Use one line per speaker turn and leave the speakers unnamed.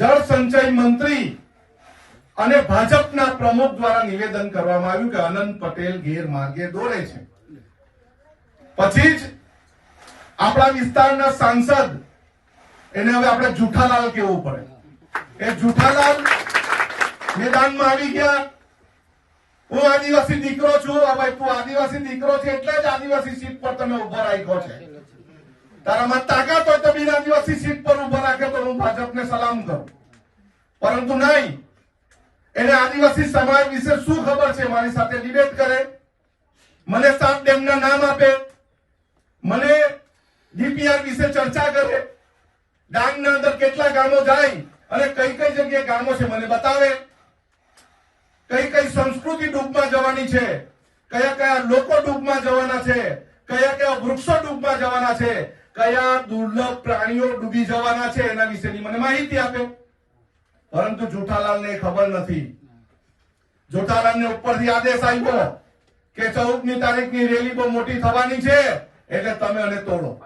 જળ સંચય મંત્રી અને ભાજપના પ્રમુખ દ્વારા નિવેદન કરવામાં આવ્યું કે અનંત પટેલ ગેરમાર્ગે દોરે છે. પછી જ આપણા વિસ્તારના સાંસદ, એને હવે આપણે જુઠાલાલ કેવું પડે. એ જુઠાલાલ મેદાનમાં આવી ગયા. હું આદિવાસી દીકરો છું, આ ભાઈ તું આદિવાસી દીકરો છે એટલે જ આદિવાસી સીટ પર તમે ઊભો રાખ્યો છે. તારામાં તાકાત હોય તો બિન આદિવાસી સીટ પર ઊભો હું ભાજપને સલામ કરું. પરંતુ નહીં. એને આદિવાસી સમાજ વિશે શું ખબર છે? મારી સાથે ડિબેટ કરે. મને સાત ડેમના નામ આપે. મને ડીપીઆર વિશે ચર્ચા કરે. ડાંગના અંદર કેટલા ગામો જાય અને કઈ કઈ જગ્યાએ ગામો છે મને બતાવે. કઈ કઈ સંસ્કૃતિ ડૂબમાં જવાની છે? કયા કયા લોકો ડૂબમાં જવાના છે? કયા કયા વૃક્ષો ડૂબમાં જવાના છે? કયા દુર્લભ પ્રાણીઓ ડૂબી જવાના છે એના વિશેની મને માહિતી આપે. પરંતુ જુઠાલાલને એ ખબર નથી. જુઠાલાલને ઉપરથી આદેશ આવ્યો કે ચૌદની તારીખની રેલી બહુ મોટી થવાની છે, એટલે તમે અને તોડો.